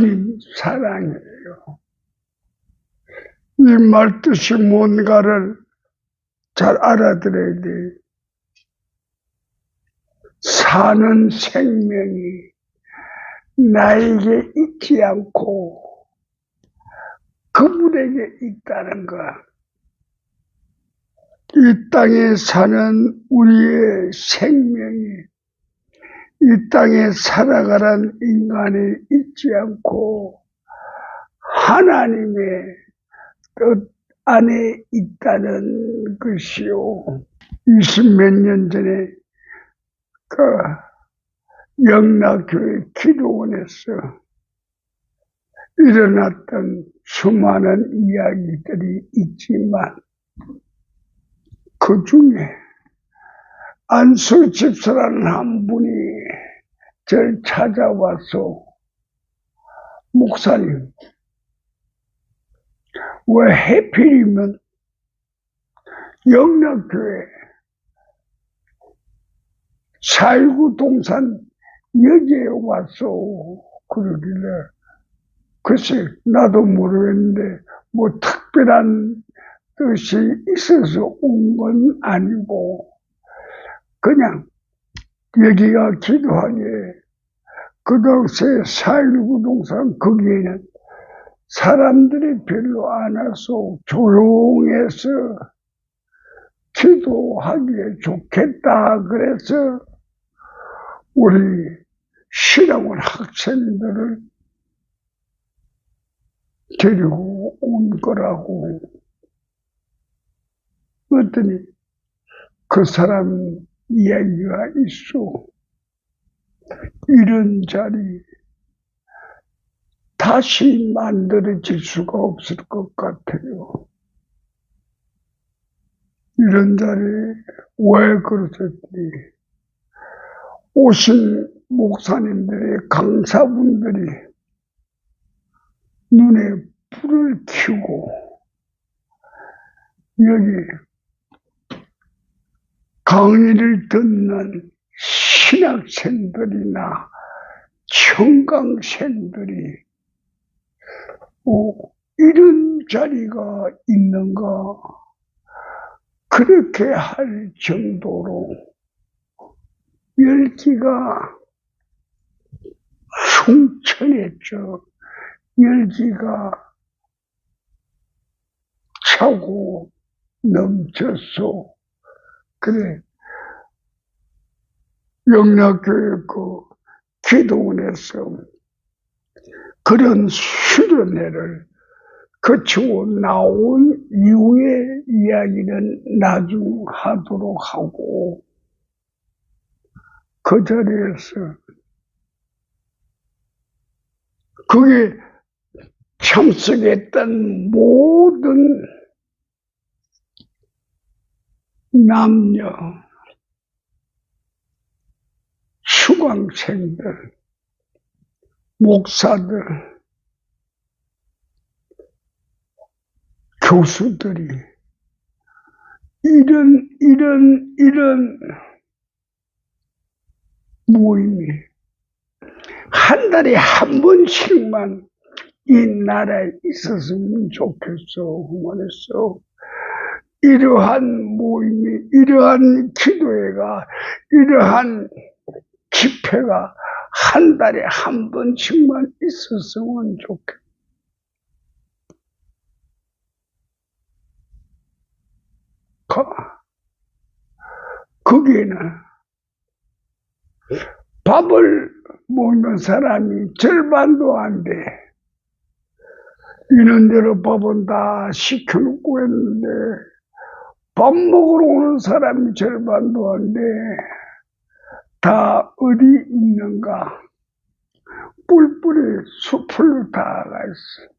주님 사랑이에요. 이 말뜻이 뭔가를 잘 알아들어야 돼. 사는 생명이 나에게 있지 않고 그분에게 있다는 것. 이 땅에 사는 우리의 생명이 이 땅에 살아가는 인간이 있지 않고 하나님의 뜻 안에 있다는 것이요. 20몇 년 전에 그 영락교회 기도원에서 일어났던 수많은 이야기들이 있지만 그 중에 안수 집사라는 한 분이 절 찾아와서 목사님 왜 해필이면 영락교회 4.19 동산 여기에 와서 그러길래 글쎄 나도 모르겠는데 뭐 특별한 뜻이 있어서 온 건 아니고 그냥 여기가 기도하기에 그 당시에 4.19 동산 거기에는 사람들이 별로 안 와서 조용해서 기도하기에 좋겠다 그래서 우리 신학원 학생들을 데리고 온 거라고. 그랬더니 그 사람 이야기가 있어. 이런 자리 다시 만들어질 수가 없을 것 같아요. 이런 자리 왜 그러셨지? 오신 목사님들의 강사분들이 눈에 불을 켜고 여기 강의를 듣는 신학생들이나 청강생들이 어, 이런 자리가 있는가 그렇게 할 정도로 열기가 충천했죠. 열기가 차고 넘쳤어. 그래. 영락교회 그 기도원에서 그런 수련회를 거치고 나온 이후의 이야기는 나중 하도록 하고 그 자리에서 그게 참석했던 모든 남녀 수강생들 목사들 교수들이 이런 이런 이런 모임이 한 달에 한 번씩만 이 나라에 있었으면 좋겠어 말했어. 이러한 모임이, 이러한 기도회가, 이러한 집회가 한 달에 한 번씩만 있었으면 좋겠어. 그, 거기에는 밥을 먹는 사람이 절반도 안 돼. 있는 대로 밥은 다 시켜놓고 했는데, 밥 먹으러 오는 사람이 절반도 안 돼. 다 어디 있는가? 뿔뿔이 숲을 다 가 있어.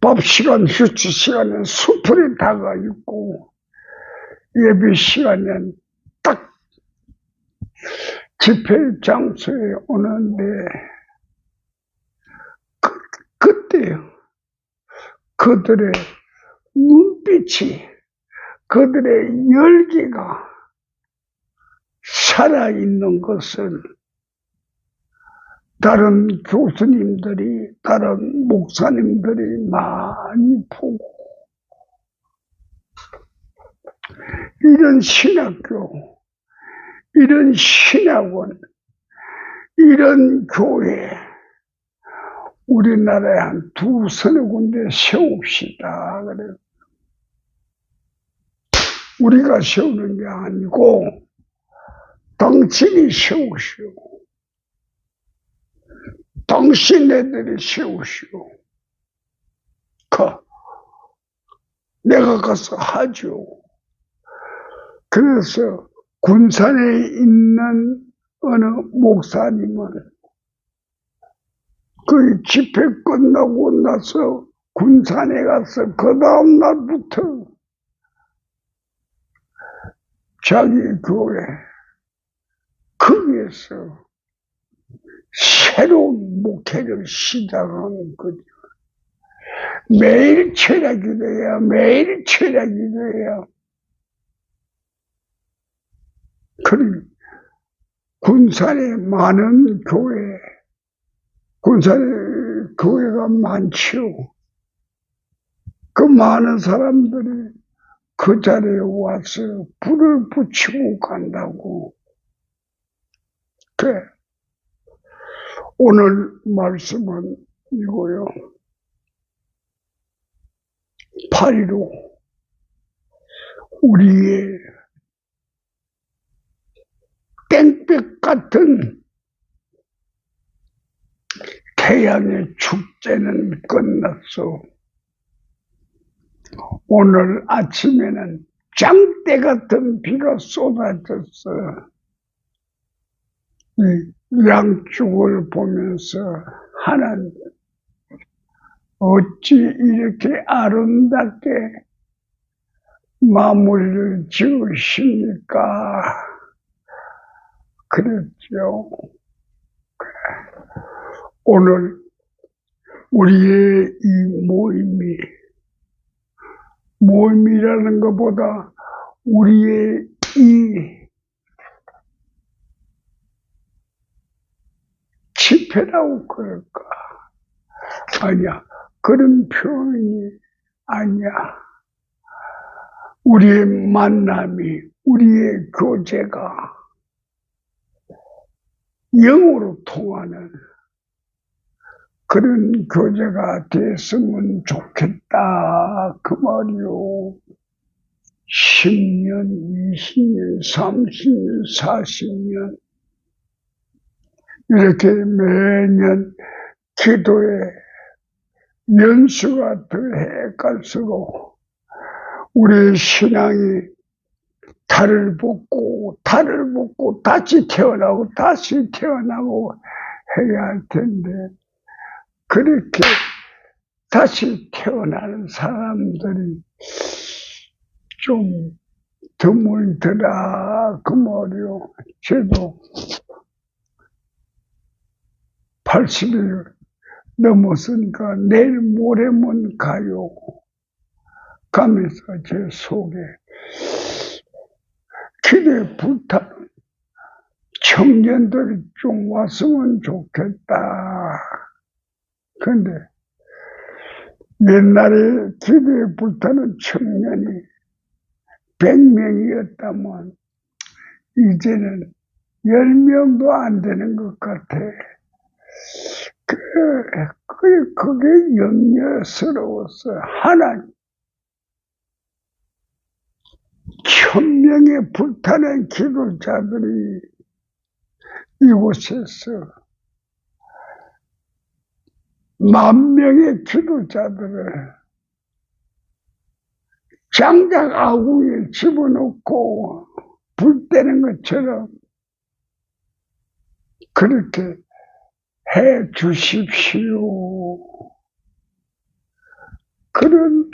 밥 시간, 휴치 시간은 숲을 다가 있고, 예배 시간엔 딱 집회 장소에 오는데, 그, 그때요. 그들의 눈 빛이, 그들의 열기가 살아있는 것을 다른 교수님들이, 다른 목사님들이 많이 보고, 이런 신학교, 이런 신학원, 이런 교회, 우리나라에 한 두 서너 군데 세웁시다. 그래. 우리가 세우는 게 아니고, 당신이 세우시오. 당신네들이 세우시오. 그, 내가 가서 하죠. 그래서 군산에 있는 어느 목사님은 그 집회 끝나고 나서 군산에 가서 그 다음 날부터 자기 교회 거기에서 새로운 목회를 시작하는 거죠. 매일 철학이 돼야 매일 철학이 돼야 그리 군산에 많은 교회 군산에 교회가 많지요. 그 많은 사람들이 그 자리에 와서 불을 붙이고 간다고. 그래. 오늘 말씀은 이거요. 8.15 우리의 땡볕 같은 태양의 축제는 끝났어. 오늘 아침에는 장대 같은 비가 쏟아졌어. 이 양쪽을 보면서 하나님, 어찌 이렇게 아름답게 마무리를 지으십니까? 그랬죠. 오늘 우리의 이 모임이 모임이라는 것보다 우리의 이 집회라고 그럴까? 아니야. 그런 표현이 아니야. 우리의 만남이, 우리의 교제가 영으로 통하는 그런 교제가 됐으면 좋겠다. 그 말이요. 10년, 20년, 30년, 40년. 이렇게 매년 기도에 연수가 더해 갈수록 우리 신앙이 달을 벗고 달을 벗고 다시 태어나고 다시 태어나고 해야 할 텐데 그렇게 다시 태어나는 사람들이 좀 드물더라 그 말이요. 저도 80일 넘었으니까 내일 모레면 가요. 가면서 제 속에 기대 불타는 청년들이 좀 왔으면 좋겠다. 근데 옛날에 기대에 불타는 청년이 100명이었다면 이제는 10명도 안 되는 것 같아. 그, 그, 그게 염려스러워서 하나님 천명의 불타는 기도자들이 이곳에서 만 명의 기도자들을 장작 아구에 집어넣고 불 때는 것처럼 그렇게 해 주십시오. 그런,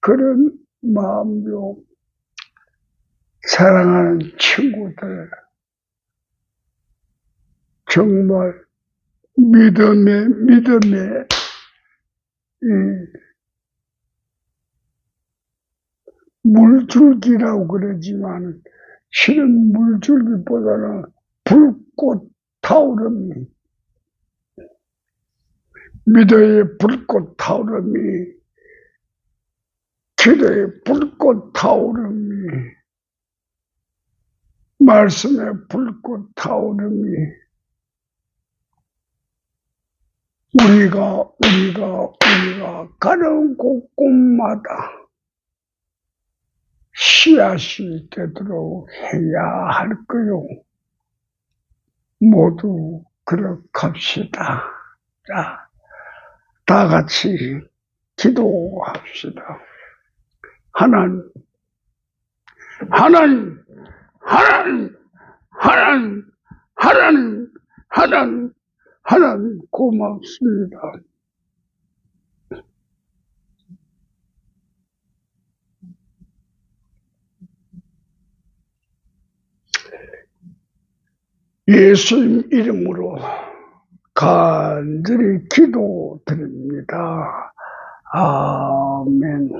그런 마음으로 사랑하는 친구들, 정말 믿음의, 믿음의, 이, 물줄기라고 그러지만, 실은 물줄기보다는 불꽃 타오름이 믿어의 불꽃 타오름이 기도의 불꽃 타오름이 말씀의 불꽃 타오름이 우리가 우리가 우리가 가는 곳곳마다 씨앗이 되도록 해야 할 거요. 모두 그렇합시다. 자, 다 같이 기도합시다. 하나님, 하나님, 하나님, 하나님, 하나님, 하나님, 하나님, 고맙습니다. 예수님 이름으로 간절히 기도드립니다. 아멘.